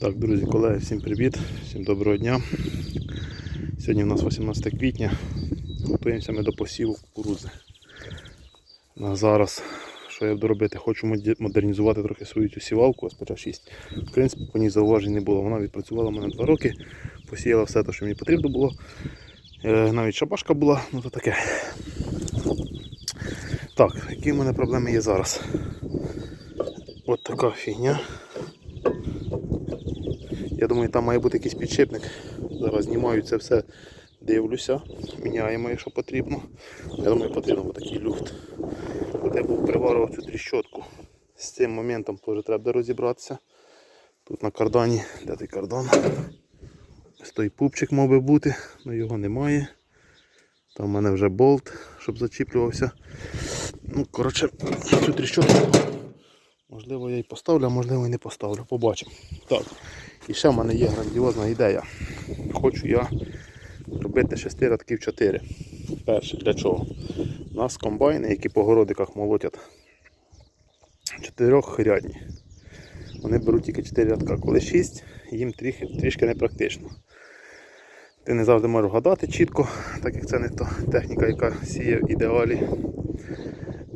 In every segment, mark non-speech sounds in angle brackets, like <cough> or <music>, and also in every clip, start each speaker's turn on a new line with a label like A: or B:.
A: Так, друзі, колеги, всім привіт, всім доброго дня. Сьогодні у нас 18 квітня. Готуємося ми до посіву кукурудзи. На зараз, що я буду робити, хочу модернізувати трохи свою цю сівалку СПЧ 6. В принципі, по ній зауважень не було. Вона відпрацювала мене 2 роки, посіяла все те, що мені потрібно було. Е, Навіть шабашка була, ну то таке. Так, які в мене проблеми є зараз? От така фігня. Я думаю, там має бути якийсь підшипник. Зараз знімаю це все, дивлюся, міняємо, якщо потрібно. Я думаю, потрібно буде такий люфт. Я був приварив цю тріщотку. З цим моментом теж треба розібратися. Тут на кардані, де той кардан? Ось той пупчик мав би бути, але його немає. Там в мене вже болт, щоб зачіплювався. Ну, коротше, цю тріщотку. Можливо, я і поставлю, а можливо і не поставлю. Побачимо. Так. І ще в мене є грандіозна ідея. Хочу я робити шести рядків 4. Перше, для чого? У нас комбайни, які по городиках молотять чотирьохрядні. Вони беруть тільки 4 рядка. Коли 6, їм трішки, трішки непрактично. Ти не завжди можеш вгадати чітко, так як це не та техніка, яка сіє в ідеалі.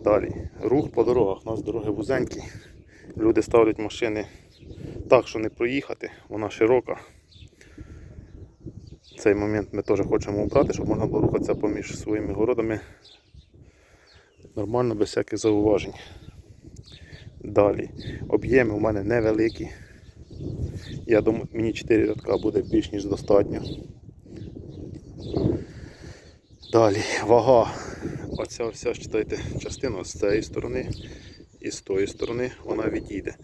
A: Далі. Рух по дорогах. У нас дороги вузенькі. Люди ставлять машини так, що не проїхати, вона широка. Цей момент ми теж хочемо обрати, щоб можна було рухатися поміж своїми городами нормально, без всяких зауважень. Далі. Об'єми у мене невеликі. Я думаю, мені 4 рядка буде більш ніж достатньо. Далі, вага. Оця вся читайте, частина з цієї сторони і з тої сторони вона відійде.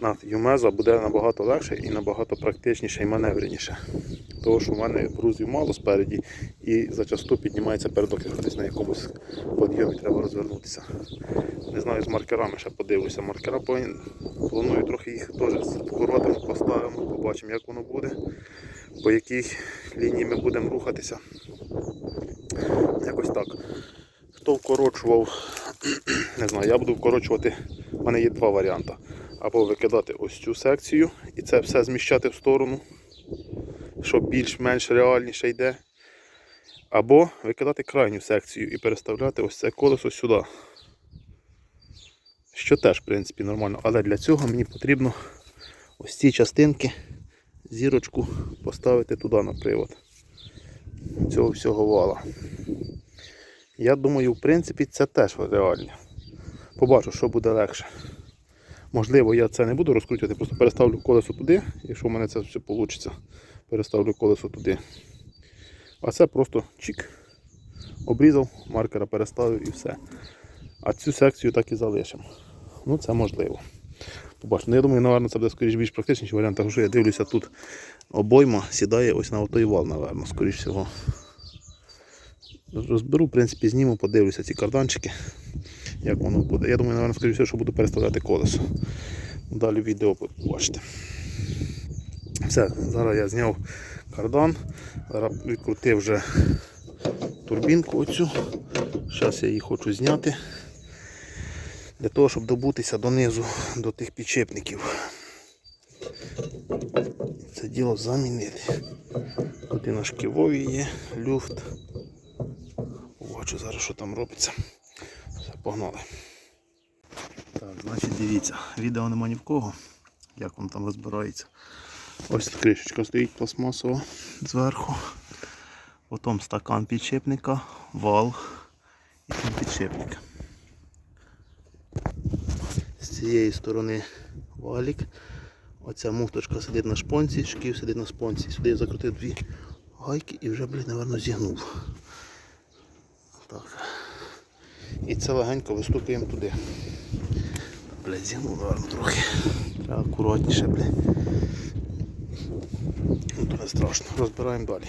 A: На Юмеза буде набагато легше і набагато практичніше і маневреніше. Тому що в мене грузів мало спереді і зачасту піднімається передок, якщо на якомусь подйомі треба розвернутися. Не знаю, з маркерами ще подивлюся. Маркера планую трохи їх теж з поставимо, побачимо як воно буде, по якій лінії ми будемо рухатися. Якось так. Хто вкорочував, <clears throat> не знаю, я буду вкорочувати, в мене є два варіанти. Або викидати ось цю секцію і це все зміщати в сторону, що більш-менш реальніше йде. Або викидати крайню секцію і переставляти ось це колесо сюди. Що теж, в принципі, нормально. Але для цього мені потрібно ось ці частинки, зірочку поставити туди на привод. Цього всього вала. Я думаю, в принципі, це теж реально. Побачу, що буде легше. Можливо, я це не буду розкручувати, просто переставлю колесо туди, якщо в мене це все вийде, переставлю колесо туди. А це просто чик. Обрізав, маркера переставив і все. А цю секцію так і залишимо. Ну, це можливо. Побачу. Ну, я думаю, напевно, це буде скоріш більш практичніший варіант, тому що я дивлюся, тут обойма сідає ось на отой вал, напевно, скоріш всього. Розберу, в принципі, зніму, подивлюся ці карданчики, як воно буде. Я думаю, напевно, скоріше, що буду переставляти колесо. Далі відео побачите. Все, зараз я зняв кардан, зараз відкрутив вже турбінку оцю. Зараз я її хочу зняти. Для того, щоб добутися донизу до тих підшипників. Це діло замінити. Тут і на шківові є люфт. Бачу зараз, що там робиться. Все, погнали. Так, значить дивіться, відео нема ні в кого, як воно там розбирається. Ось тут кришечка стоїть пластмасова зверху. Потім стакан підшипника, вал і там підшипник. З цієї сторони валік. Оця муфточка сидить на шпонці, шків сидить на спонці. Сюди я закрутив дві гайки і вже, блін, напевно, зігнув. Так. І це легенько вистукуємо туди. Зігнув, напевно, трохи. Треба акуратніше, блядь. Ну, то не страшно. Розбираємо далі.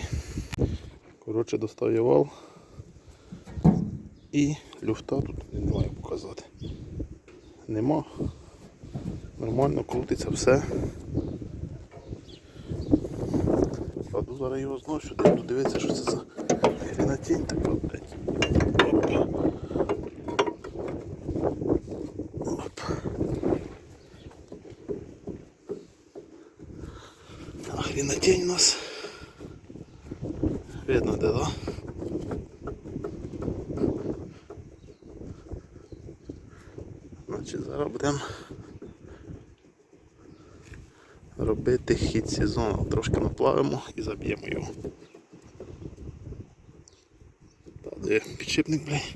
A: Коротше, достав я вал. І люфта тут немає показати. Нема. Нормально крутиться все. Кладу зараз його знову сюди, буду дивитися, що це за хренатінь така, блядь. Тінь у нас. Видно де, да? Значить, зараз будемо робити хід сезону. Трошки наплавимо і заб'ємо його. Та де підшипник, блядь,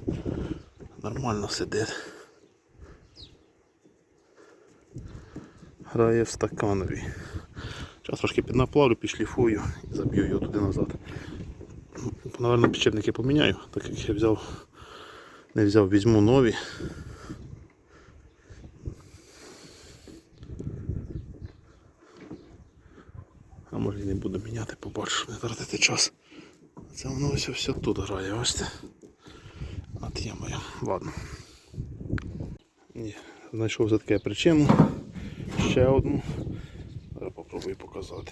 A: нормально сидить. Грає в стаканові. Зараз трошки піднаплавлю, підшліфую і заб'ю його туди назад. Наверно, підшипники поміняю, так як я взяв, не взяв, візьму нові. А може не буду міняти, побачу, не тратити час. Це воно ось все тут грає, ось це. От є моя. Ладно. Ні, знайшов за таке причину. Ще одну. Попробую показати.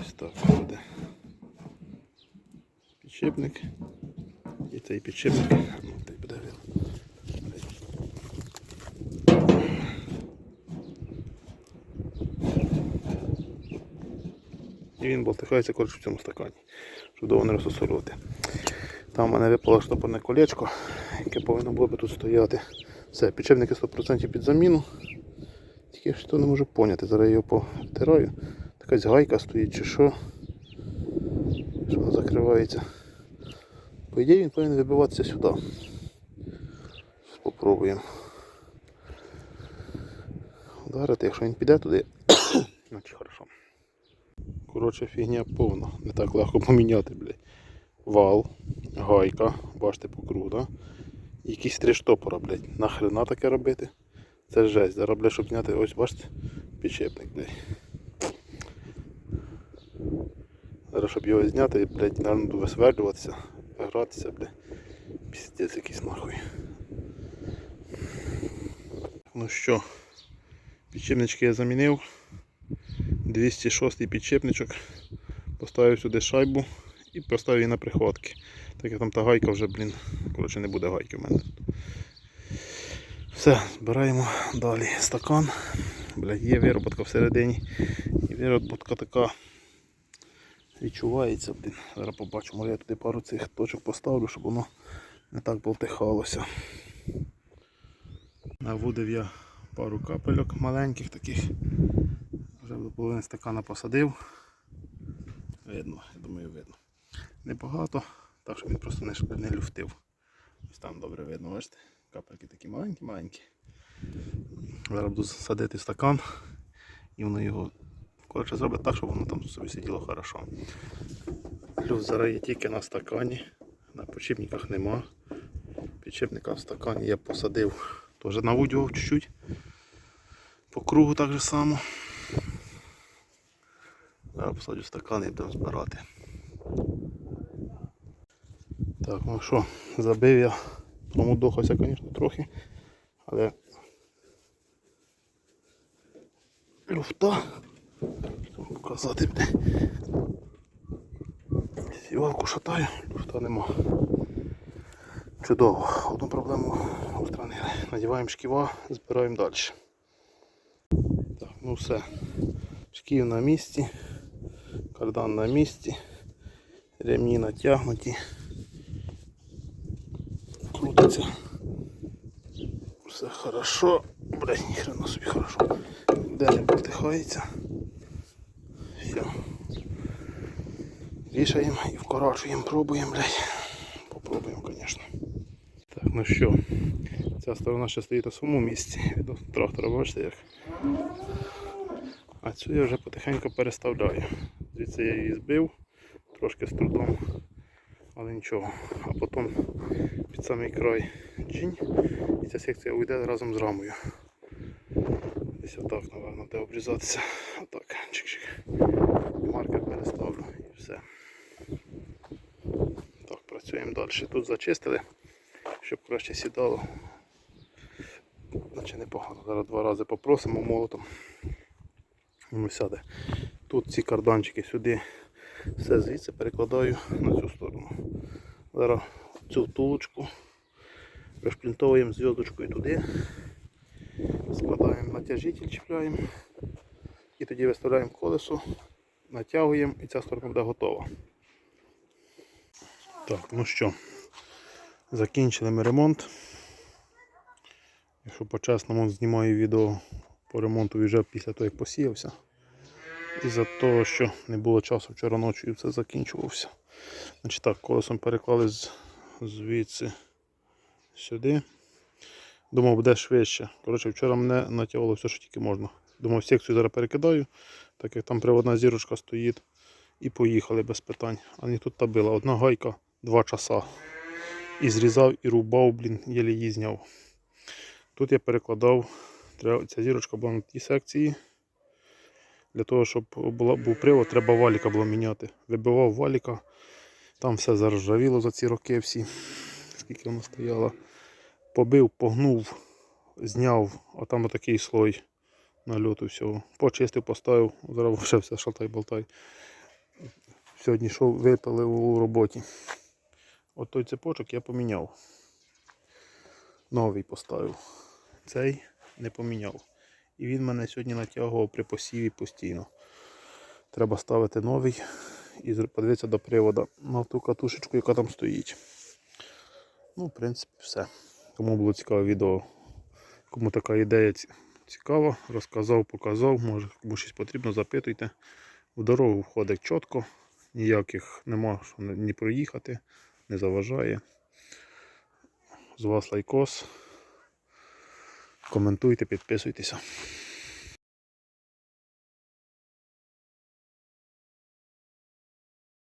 A: Ось так буде. Підшипник. І цей підшипник. Ну, буде видно. І він болтихається коротше в цьому стакані, щоб довго не розсосолювати. Там у мене випало штопорне колечко, яке повинно було би тут стояти. Все, підшипники 100% під заміну. Тільки що не можу поняти. Зараз я його потираю. Якась гайка стоїть чи що. Що вона закривається. По ідеї він повинен вибиватися сюди. Спробуємо. Ударити, якщо він піде туди, <coughs> значить хорошо. Коротше, фігня повна. Не так легко поміняти, блядь. Вал, гайка, бачите по? Якісь три штопора, блядь. Нахрена таке робити? Це жесть. Зараз, блядь, щоб зняти, ось бачите, підшипник, блядь. Зараз, щоб його зняти, блядь, наверное, буду висверлюватися, гратися, блядь. Піздець якийсь нахуй. Ну що, підшипнички я замінив. 206 підшипничок. Поставив сюди шайбу і поставив її на прихватки. Так як там та гайка вже, блін, коротше не буде гайки в мене тут. Все, збираємо далі стакан. Бля, є вироботка всередині. І вироботка така відчувається, блін. Зараз побачимо, може я туди пару цих точок поставлю, щоб воно не так болтихалося. Наводив я пару капельок маленьких таких. Вже до половини стакана посадив. Видно, я думаю, видно. Небагато, так що він просто не люфтив. Ось там добре видно, бачите? Капельки такі маленькі-маленькі. Зараз буду садити стакан і воно його коротше зробить так, щоб воно там собі сиділо хорошо. Люфт зараз є тільки на стакані, на підшипниках нема. Підшипника в стакані я посадив, теж наводював чуть-чуть. По кругу так же само. Зараз посадю стакан і будемо збирати. Так, ну що, забив я, промудохався, звісно, трохи, але люфта, показати, де. Сівалку шатаю, люфта нема. Чудово, одну проблему устранили. Надіваємо шківа, збираємо далі. Так, ну все. Шків на місці, кардан на місці, ремні натягнуті, крутиться. Все хорошо. Блять, ніхрена собі хорошо. Де потихається. Все. Вішаємо і вкорачуємо, пробуємо, блядь. Попробуємо, звісно. Так, ну що, ця сторона ще стоїть на своєму місці. Від трактора, бачите як. А цю я вже потихеньку переставляю. Звідси я її збив, трошки з трудом, але нічого. А потім під самий край джінь і ця секція уйде разом з рамою. Десь отак, напевно, де обрізатися. Отак, чик-чик. Маркер переставлю і все. Так, працюємо далі. Тут зачистили, щоб краще сідало. Наче непогано. Зараз два рази попросимо молотом. Воно сяде. Тут ці карданчики сюди, все звідси перекладаю на цю сторону. Зараз цю втулочку розплінтовуємо зв'язочкою туди, складаємо натяжитель, чіпляємо І тоді виставляємо колесо, натягуємо і ця сторона буде готова. Так, ну що, закінчили ми ремонт. Якщо по-чесному знімаю відео по ремонту вже після того, як посіявся. Із-за того, що не було часу вчора ночі і все закінчувався. Значить так, колесом переклали звідси сюди. Думав, буде швидше. Коротше, вчора мене натягувало все, що тільки можна. Думав, секцію зараз перекидаю, так як там приводна зірочка стоїть. І поїхали без питань. А не тут та била. Одна гайка, два часа. І зрізав, і рубав, блін, єлі її зняв. Тут я перекладав, ця зірочка була на тій секції. Для того, щоб була, був привод, треба валіка було міняти. Вибивав валіка, там все заржавіло за ці роки всі, скільки воно стояло. Побив, погнув, зняв, а там отакий слой нальоту всього. Почистив, поставив, зараз вже <laughs> все шалтай-болтай. Сьогодні йшов, випили у роботі. От той цепочок я поміняв. Новий поставив. Цей не поміняв. І він мене сьогодні натягував при посіві постійно. Треба ставити новий і подивитися до привода на ту катушечку, яка там стоїть. Ну, в принципі, все. Кому було цікаве відео, кому така ідея цікава, розказав, показав, може кому щось потрібно, запитуйте. В дорогу входить чітко, ніяких нема, що ні проїхати, не заважає. З вас лайкос. Коментуйте, підписуйтеся.